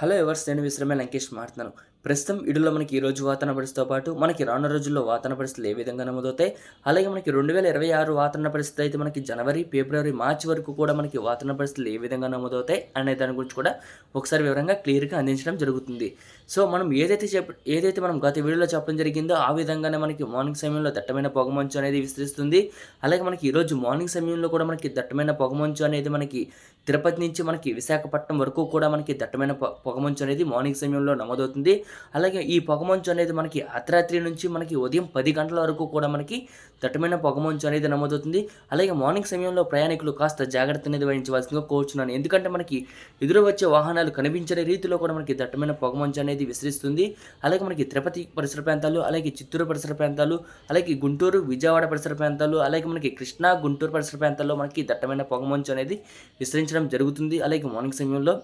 Hello ఎవర్స్ నేను విశ్రమే లంకేష్ మాట్లాడుతున్నాను. ప్రస్తుతం ఇడులో మనకి ఈ రోజు వాతావరణ పరిస్థితితో పాటు మనకి రానున్న రోజుల్లో వాతావరణ పరిస్థితులు ఏ విధంగా నమోదవుతాయి? అలాగే మనకి రెండు వేల ఇరవై ఆరు వాతావరణ పరిస్థితి అయితే మనకి జనవరి ఫిబ్రవరి మార్చి వరకు కూడా మనకి వాతావరణ పరిస్థితులు ఏ విధంగా నమోదవుతాయి అనే దాని గురించి కూడా ఒకసారి వివరంగా క్లియర్గా అందించడం జరుగుతుంది. సో మనం ఏదైతే చెప్ ఏదైతే మనం గత వీడియోలో చెప్పడం జరిగిందో ఆ విధంగానే మనకి మార్నింగ్ సమయంలో దట్టమైన పొగమంచు అనేది విస్తరిస్తుంది. అలాగే మనకి ఈరోజు మార్నింగ్ సమయంలో కూడా మనకి దట్టమైన పొగమంచు అనేది మనకి తిరుపతి నుంచి మనకి విశాఖపట్నం వరకు కూడా మనకి దట్టమైన పొగమంచు అనేది మార్నింగ్ సమయంలో నమోదవుతుంది. అలాగే ఈ పొగమంచు అనేది మనకి అర్ధరాత్రి నుంచి మనకి ఉదయం పది గంటల వరకు కూడా మనకి దట్టమైన పొగమంచు అనేది నమోదవుతుంది. అలాగే మార్నింగ్ సమయంలో ప్రయాణికులు కాస్త జాగ్రత్త అనేది వహించవలసిందిగా కోరుచున్నాను. ఎందుకంటే మనకి ఎదురు వచ్చే వాహనాలు కనిపించని రీతిలో కూడా మనకి దట్టమైన పొగమంచు అనేది విస్తరిస్తుంది. అలాగే మనకి తిరుపతి పరిసర ప్రాంతాలు అలాగే చిత్తూరు పరిసర ప్రాంతాలు అలాగే గుంటూరు విజయవాడ పరిసర ప్రాంతాలు అలాగే మనకి కృష్ణా గుంటూరు పరిసర ప్రాంతాల్లో మనకి దట్టమైన పొగమంచు అనేది విస్తరించడం జరుగుతుంది. అలాగే మార్నింగ్ సమయంలో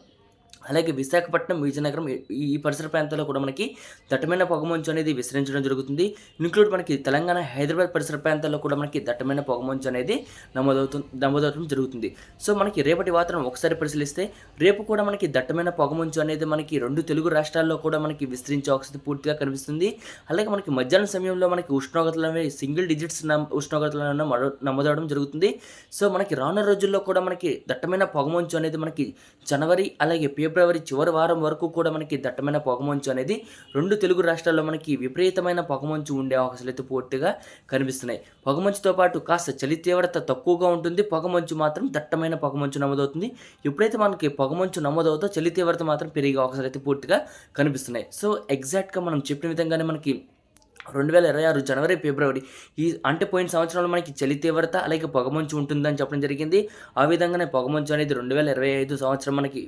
అలాగే విశాఖపట్నం విజయనగరం ఈ- పరిసర ప్రాంతాల్లో కూడా మనకి దట్టమైన పొగమంచు అనేది విస్తరించడం జరుగుతుంది. ఇంక్లూడ్ మనకి తెలంగాణ హైదరాబాద్ పరిసర ప్రాంతాల్లో కూడా మనకి దట్టమైన పొగమంచు అనేది నమోదవుతుంది నమోదవడం జరుగుతుంది. సో మనకి రేపటి వాతావరణం ఒకసారి పరిశీలిస్తే రేపు కూడా మనకి దట్టమైన పొగమంచు అనేది మనకి రెండు తెలుగు రాష్ట్రాల్లో కూడా మనకి విస్తరించే అవకాశం పూర్తిగా కనిపిస్తుంది. అలాగే మనకి మధ్యాహ్నం సమయంలో మనకి ఉష్ణోగ్రతలు అనేవి సింగిల్ డిజిట్స్ నమ్ ఉష్ణోగ్రతలు నమోదవడం జరుగుతుంది. సో మనకి రానున్న రోజుల్లో కూడా మనకి దట్టమైన పొగమంచు అనేది మనకి జనవరి అలాగే ఫిబ్రవరి ఫిబ్రవరి చివరి వారం వరకు కూడా మనకి దట్టమైన పొగమంచు అనేది రెండు తెలుగు రాష్ట్రాల్లో మనకి విపరీతమైన పొగమంచు ఉండే అవకాశాలు అయితే పూర్తిగా కనిపిస్తున్నాయి. పొగమంచుతో పాటు కాస్త చలి తీవ్రత తక్కువగా ఉంటుంది. పొగమంచు మాత్రం దట్టమైన పొగమంచు నమోదవుతుంది. ఎప్పుడైతే మనకి పొగమంచు నమోదవుతో చలి తీవ్రత మాత్రం పెరిగే అవకాశాలు అయితే పూర్తిగా కనిపిస్తున్నాయి. సో ఎగ్జాక్ట్గా మనం చెప్పిన విధంగానే మనకి రెండు వేల ఇరవై ఆరు జనవరి ఫిబ్రవరి ఈ అంటే పోయిన సంవత్సరంలో మనకి చలి తీవ్రత అలాగే పొగమంచు ఉంటుందని చెప్పడం జరిగింది. ఆ విధంగానే పొగమంచు అనేది రెండు వేల ఇరవై ఐదు సంవత్సరం మనకి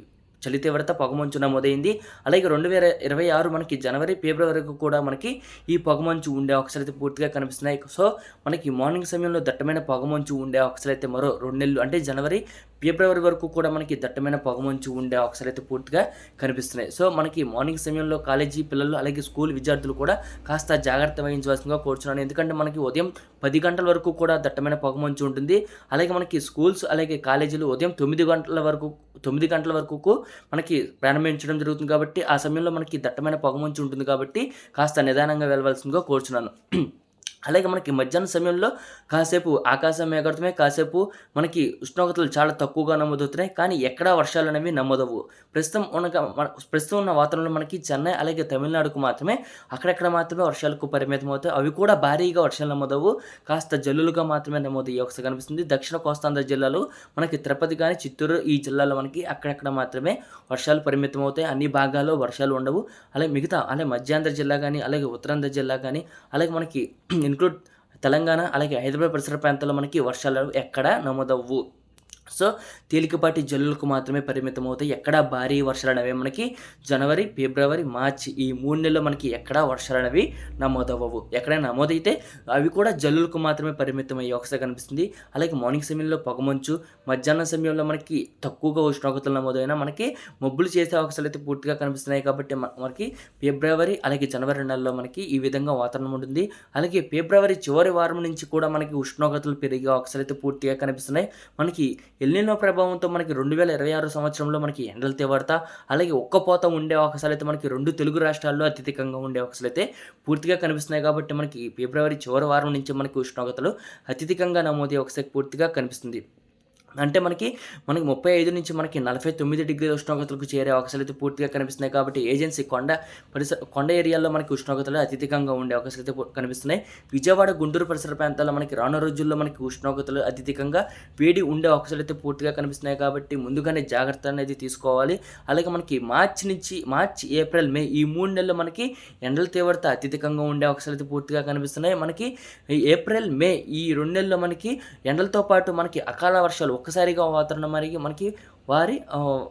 చలి తీవ్రత పొగమంచు నమోదైంది అలాగే రెండు వేల ఇరవై ఆరు మనకి జనవరి ఫిబ్రవరికి కూడా మనకి ఈ పొగమంచు ఉండే అవకాశాలు అయితే పూర్తిగా కనిపిస్తున్నాయి. సో మనకి మార్నింగ్ సమయంలో దట్టమైన పొగమంచు ఉండే అవకాశాలు అయితే మరో రెండు నెలలు అంటే జనవరి ఫిబ్రవరి వరకు కూడా మనకి దట్టమైన పొగమంచు ఉండే అవకాశాలు అయితే పూర్తిగా కనిపిస్తున్నాయి. సో మనకి మార్నింగ్ సమయంలో కాలేజీ పిల్లలు అలాగే స్కూల్ విద్యార్థులు కూడా కాస్త జాగ్రత్త వహించవలసిందిగా కోరుచున్నాను. ఎందుకంటే మనకి ఉదయం పది గంటల వరకు కూడా దట్టమైన పొగమంచు ఉంటుంది. అలాగే మనకి స్కూల్స్ అలాగే కాలేజీలు ఉదయం తొమ్మిది గంటల వరకు తొమ్మిది గంటల వరకు మనకి ప్రారంభించడం జరుగుతుంది కాబట్టి ఆ సమయంలో మనకి దట్టమైన పొగమంచు ఉంటుంది కాబట్టి కాస్త నిదానంగా వెళ్ళవలసిందిగా కోరుచున్నాను. అలాగే మనకి మధ్యాహ్నం సమయంలో కాసేపు ఆకాశం మేఘడుతున్నాయి కాసేపు మనకి ఉష్ణోగ్రతలు చాలా తక్కువగా నమోదవుతున్నాయి. కానీ ఎక్కడా వర్షాలు అనేవి నమోదవు. ప్రస్తుతం ఉన్న ప్రస్తుతం ఉన్న వాతావరణంలో మనకి చెన్నై అలాగే తమిళనాడుకు మాత్రమే అక్కడక్కడ మాత్రమే వర్షాలకు పరిమితం అవుతాయి. అవి కూడా భారీగా వర్షాలు నమోదవు. కాస్త జల్లులుగా మాత్రమే నమోదయ్యే ఒకసారి కనిపిస్తుంది. దక్షిణ కోస్తాంధ్ర జిల్లాలో మనకి తిరుపతి కానీ చిత్తూరు ఈ జిల్లాలో మనకి అక్కడక్కడ మాత్రమే వర్షాలు పరిమితం అవుతాయి. అన్ని భాగాల్లో వర్షాలు ఉండవు. అలాగే మిగతా అలాగే మధ్యాంధ్ర జిల్లా కానీ అలాగే ఉత్తరాంధ్ర జిల్లా కానీ అలాగే మనకి ఇంక్లూడ్ తెలంగాణ అలాగే హైదరాబాద్ పరిసర ప్రాంతాల్లో మనకి వర్షాలు ఎక్కడ నమోదవ్వు. సో తేలికపాటి జల్లులకు మాత్రమే పరిమితం అవుతాయి ఎక్కడా భారీ వర్షాలు అనేవి మనకి జనవరి ఫిబ్రవరి మార్చి ఈ మూడు నెలల్లో మనకి ఎక్కడా వర్షాలు అనేవి నమోదవ్వవు. ఎక్కడైనా నమోదైతే అవి కూడా జల్లులకు మాత్రమే పరిమితం అయ్యే అవకాశం కనిపిస్తుంది. అలాగే మార్నింగ్ సమయంలో పొగమంచు మధ్యాహ్నం సమయంలో మనకి తక్కువగా ఉష్ణోగ్రతలు నమోదైనా మనకి మబ్బులు చేసే అవకాశాలు అయితే పూర్తిగా కనిపిస్తున్నాయి కాబట్టి మనకి ఫిబ్రవరి అలాగే జనవరి నెలలో మనకి ఈ విధంగా వాతావరణం ఉంటుంది. అలాగే ఫిబ్రవరి చివరి వారం నుంచి కూడా మనకి ఉష్ణోగ్రతలు పెరిగే అవకాశాలు అయితే పూర్తిగా కనిపిస్తున్నాయి. మనకి ఎల్నినో ప్రభావంతో మనకి రెండు వేల ఇరవై ఆరు సంవత్సరంలో మనకి ఎండల తీవ్రత అలాగే ఒక్కపోత ఉండే అవకాశాలు అయితే మనకి రెండు తెలుగు రాష్ట్రాల్లో అత్యధికంగా ఉండే అవకాశాలు అయితే పూర్తిగా కనిపిస్తున్నాయి కాబట్టి మనకి ఫిబ్రవరి చివరి వారం నుంచి మనకి ఉష్ణోగ్రతలు అత్యధికంగా నమోదయ్యే అవకాశం పూర్తిగా కనిపిస్తుంది. అంటే మనకి మనకి ముప్పై ఐదు నుంచి మనకి నలభై తొమ్మిది డిగ్రీల ఉష్ణోగ్రతలకు చేరే అవకాశాలు అయితే పూర్తిగా కనిపిస్తున్నాయి కాబట్టి ఏజెన్సీ కొండ పరిసర కొండ ఏరియాల్లో మనకి ఉష్ణోగ్రతలు అత్యధికంగా ఉండే అవకాశాలు అయితే కనిపిస్తున్నాయి. విజయవాడ గుంటూరు పరిసర ప్రాంతాల్లో మనకి రాను రోజుల్లో మనకి ఉష్ణోగ్రతలు అత్యధికంగా వేడి ఉండే అవకాశాలు అయితే పూర్తిగా కనిపిస్తున్నాయి కాబట్టి ముందుగానే జాగ్రత్త అనేది తీసుకోవాలి. అలాగే మనకి మార్చి నుంచి మార్చి ఏప్రిల్ మే ఈ మూడు నెలలు మనకి ఎండల తీవ్రత అత్యధికంగా ఉండే అవకాశాలు అయితే పూర్తిగా కనిపిస్తున్నాయి. మనకి ఏప్రిల్ మే ఈ రెండు నెలల్లో మనకి ఎండలతో పాటు మనకి అకాల వర్షాలు ఒక్కసారిగా వాతావరణం మరిగి మనకి వారి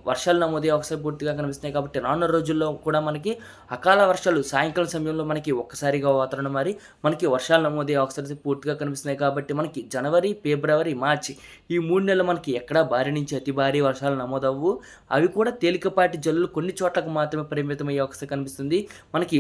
వర్షాలు నమోదే ఒకసారి పూర్తిగా కనిపిస్తున్నాయి కాబట్టి రానున్న రోజుల్లో కూడా మనకి అకాల వర్షాలు సాయంకాలం సమయంలో మనకి ఒక్కసారిగా వాతావరణం మారి మనకి వర్షాలు నమోదే ఒకసారి పూర్తిగా కనిపిస్తున్నాయి కాబట్టి మనకి జనవరి ఫిబ్రవరి మార్చి ఈ మూడు నెలలు మనకి ఎక్కడా భారీ నుంచి అతి భారీ వర్షాలు నమోదవ్వు. అవి కూడా తేలికపాటి జల్లులు కొన్ని చోట్లకు మాత్రమే పరిమితం అయ్యే కనిపిస్తుంది. మనకి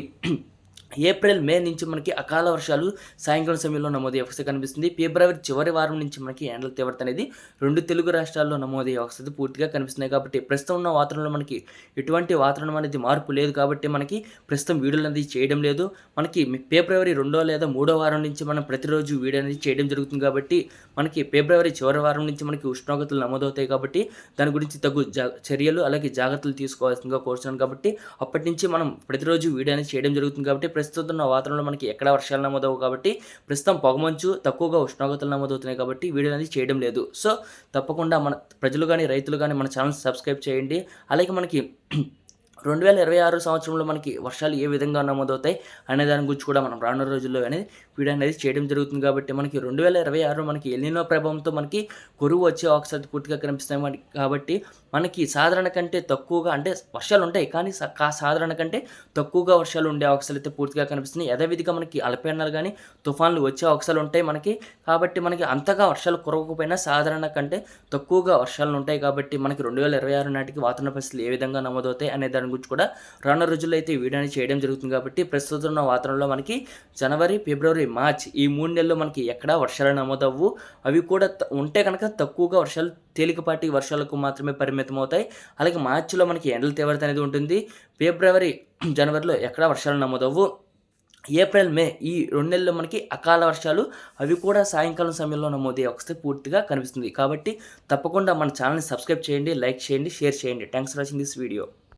ఏప్రిల్ మే నుంచి మనకి అకాల వర్షాలు సాయంకాలం సమయంలో నమోదయ్యే అవకాశం కనిపిస్తుంది. ఫిబ్రవరి చివరి వారం నుంచి మనకి ఎండల తీవ్రత అనేది రెండు తెలుగు రాష్ట్రాల్లో నమోదయ్యే అవకాశం పూర్తిగా కనిపిస్తున్నాయి. కాబట్టి ప్రస్తుతం ఉన్న వాతావరణంలో మనకి ఎటువంటి వాతావరణం అనేది మార్పు లేదు. కాబట్టి మనకి ప్రస్తుతం వీడియోలు అనేది చేయడం లేదు. మనకి ఫిబ్రవరి రెండో లేదా మూడో వారం నుంచి మనం ప్రతిరోజు వీడియో అనేది చేయడం జరుగుతుంది. కాబట్టి మనకి ఫిబ్రవరి చివరి వారం నుంచి మనకి ఉష్ణోగ్రతలు నమోదవుతాయి. కాబట్టి దాని గురించి తగు జా చర్యలు అలాగే జాగ్రత్తలు తీసుకోవాల్సిందిగా కోరుతున్నాను కాబట్టి అప్పటి నుంచి మనం ప్రతిరోజు వీడియో అనేది చేయడం జరుగుతుంది. కాబట్టి ప్రస్తుతం వాతావరణంలో మనకి ఎక్కడ వర్షాలు నమోదవు కాబట్టి ప్రస్తుతం పొగమంచు తక్కువగా ఉష్ణోగ్రతలు నమోదవుతున్నాయి కాబట్టి వీడియో అనేది చేయడం లేదు. సో తప్పకుండా మన ప్రజలు కానీ రైతులు కానీ మన ఛానల్ సబ్స్క్రైబ్ చేయండి. అలాగే మనకి రెండు వేల ఇరవై ఆరు సంవత్సరంలో మనకి వర్షాలు ఏ విధంగా నమోదవుతాయి అనే దాని గురించి కూడా మనం రానున్న రోజుల్లో అనేది వీడియో అనేది చేయడం జరుగుతుంది కాబట్టి మనకి రెండు వేల ఇరవై ఆరు మనకి ఎల్లినో ప్రభావంతో మనకి కొరువు వచ్చే అవకాశాలు పూర్తిగా కనిపిస్తాయి మనకి కాబట్టి మనకి సాధారణ కంటే తక్కువగా అంటే వర్షాలు ఉంటాయి కానీ సాధారణ కంటే తక్కువగా వర్షాలు ఉండే అవకాశాలు అయితే పూర్తిగా కనిపిస్తున్నాయి. యథావిధిగా మనకి అలపేనాలు కానీ తుఫాన్లు వచ్చే అవకాశాలు ఉంటాయి మనకి. కాబట్టి మనకి అంతగా వర్షాలు కురవకపోయినా సాధారణ కంటే తక్కువగా వర్షాలు ఉంటాయి కాబట్టి మనకి రెండు వేల ఇరవై ఆరు నాటికి వాతావరణ పరిస్థితులు ఏ విధంగా నమోదవుతాయి అనే దాని గురించి కూడా రానున్న రోజుల్లో అయితే ఈ వీడియోని చేయడం జరుగుతుంది కాబట్టి ప్రస్తుతం ఉన్న వాతావరణంలో మనకి జనవరి ఫిబ్రవరి మార్చ్ ఈ మూడు నెలల్లో మనకి ఎక్కడా వర్షాలు నమోదవ్వు. అవి కూడా ఉంటే కనుక తక్కువగా వర్షాలు తేలికపాటి వర్షాలకు మాత్రమే పరిమితం అవుతాయి. అలాగే మార్చిలో మనకి ఎండల తీవ్రత అనేది ఉంటుంది. ఫిబ్రవరి జనవరిలో ఎక్కడా వర్షాలు నమోదవ్వు. ఏప్రిల్ మే ఈ రెండు నెలల్లో మనకి అకాల వర్షాలు అవి కూడా సాయంకాలం సమయంలో నమోదయ్యే ఒకసారి పూర్తిగా కనిపిస్తుంది. కాబట్టి తప్పకుండా మన ఛానల్ని సబ్స్క్రైబ్ చేయండి లైక్ చేయండి షేర్ చేయండి. Thanks for watching this video.